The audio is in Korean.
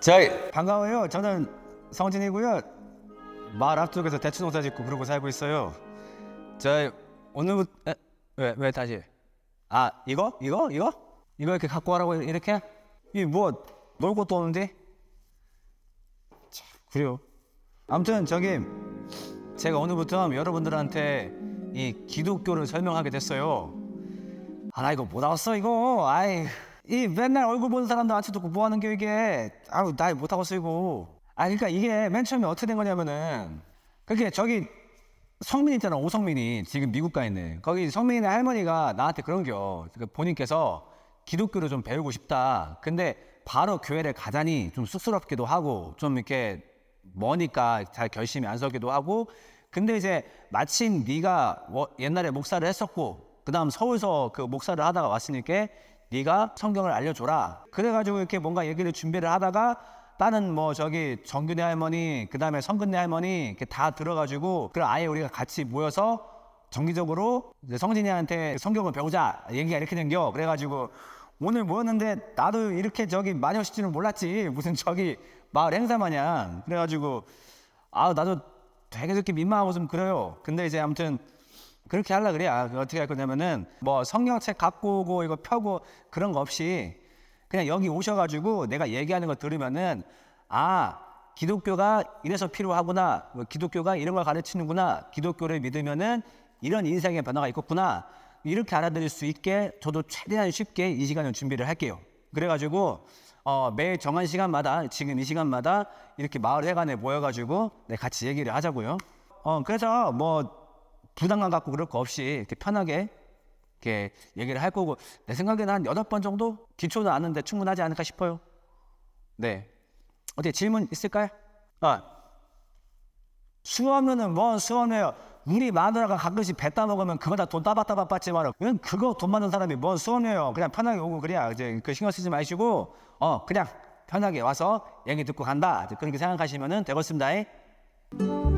저희 반가워요. 저는 성진이고요. 마을 앞쪽에서 대추 농사 짓고 그러고 살고 있어요. 저희 오늘부터 왜왜 다시? 아 이거 이거 이거 이거 이렇게 갖고 와라고 이렇게 이 뭐놀 것도 없는데. 참 그래요. 아무튼 저기 제가 오늘부터 여러분들한테 이 기독교를 설명하게 됐어요. 아 나 이거 못 알았어 이거. 아이 이 맨날 얼굴 보는 사람들 한테 듣고 뭐 하는 게 이게. 아우 나못 하겠어 이거. 아 그러니까 이게 맨 처음에 어떻게 된 거냐면은 그게 저기 성민 있잖아 오성민이 지금 미국 가 있네. 거기 성민의 할머니가 나한테 그런겨. 그 본인께서 기독교를 좀 배우고 싶다. 근데 바로 교회를 가자니 좀 쑥스럽기도 하고 좀 이렇게 머니까 잘 결심이 안 서기도 하고 근데 이제 마침 네가 워- 옛날에 목사를 했었고 그다음 서울서 그 목사를 하다가 왔으니까 네가 성경을 알려줘라. 그래가지고 이렇게 뭔가 얘기를 준비를 하다가 나는 뭐 저기 정균의 할머니 그다음에 성근네 할머니 이렇게 다 들어가지고 그 아예 우리가 같이 모여서 정기적으로 이제 성진이한테 성경을 배우자 얘기가 이렇게 된겨. 그래가지고 오늘 모였는데 나도 이렇게 저기 많이 오실 줄은 몰랐지. 무슨 저기 마을 행사 마냥. 그래가지고 아 나도 되게 이렇게 민망하고 좀 그래요. 근데 이제 아무튼 그렇게 하려 그래 아, 어떻게 할 거냐면은 뭐 성경책 갖고 오고 이거 펴고 그런 거 없이 그냥 여기 오셔가지고 내가 얘기하는 거 들으면은 아 기독교가 이래서 필요하구나 뭐 기독교가 이런 걸 가르치는구나 기독교를 믿으면은 이런 인생의 변화가 있겠구나 이렇게 알아들을 수 있게 저도 최대한 쉽게 이 시간을 준비를 할게요. 그래가지고 어, 매일 정한 시간마다 지금 이 시간마다 이렇게 마을 회관에 모여가지고 네, 같이 얘기를 하자고요. 어 그래서 뭐 부담감 갖고 그럴 거 없이 이렇게 편하게 이렇게 얘기를 할 거고 내 생각에는 한 여덟 번 정도 기초는 아는데 충분하지 않을까 싶어요. 네. 어떻게 질문 있을까요? 아 수업료는 뭔 수업료요? 우리 마누라가 가끔씩 배 따먹으면 그거 다 돈 따박따박 받지만 그냥 그거 돈 받는 사람이 뭔 수업료요? 그냥 편하게 오고 그래야 이제 그 신경 쓰지 마시고 어 그냥 편하게 와서 얘기 듣고 간다 그렇게 생각하시면은 되겠습니다.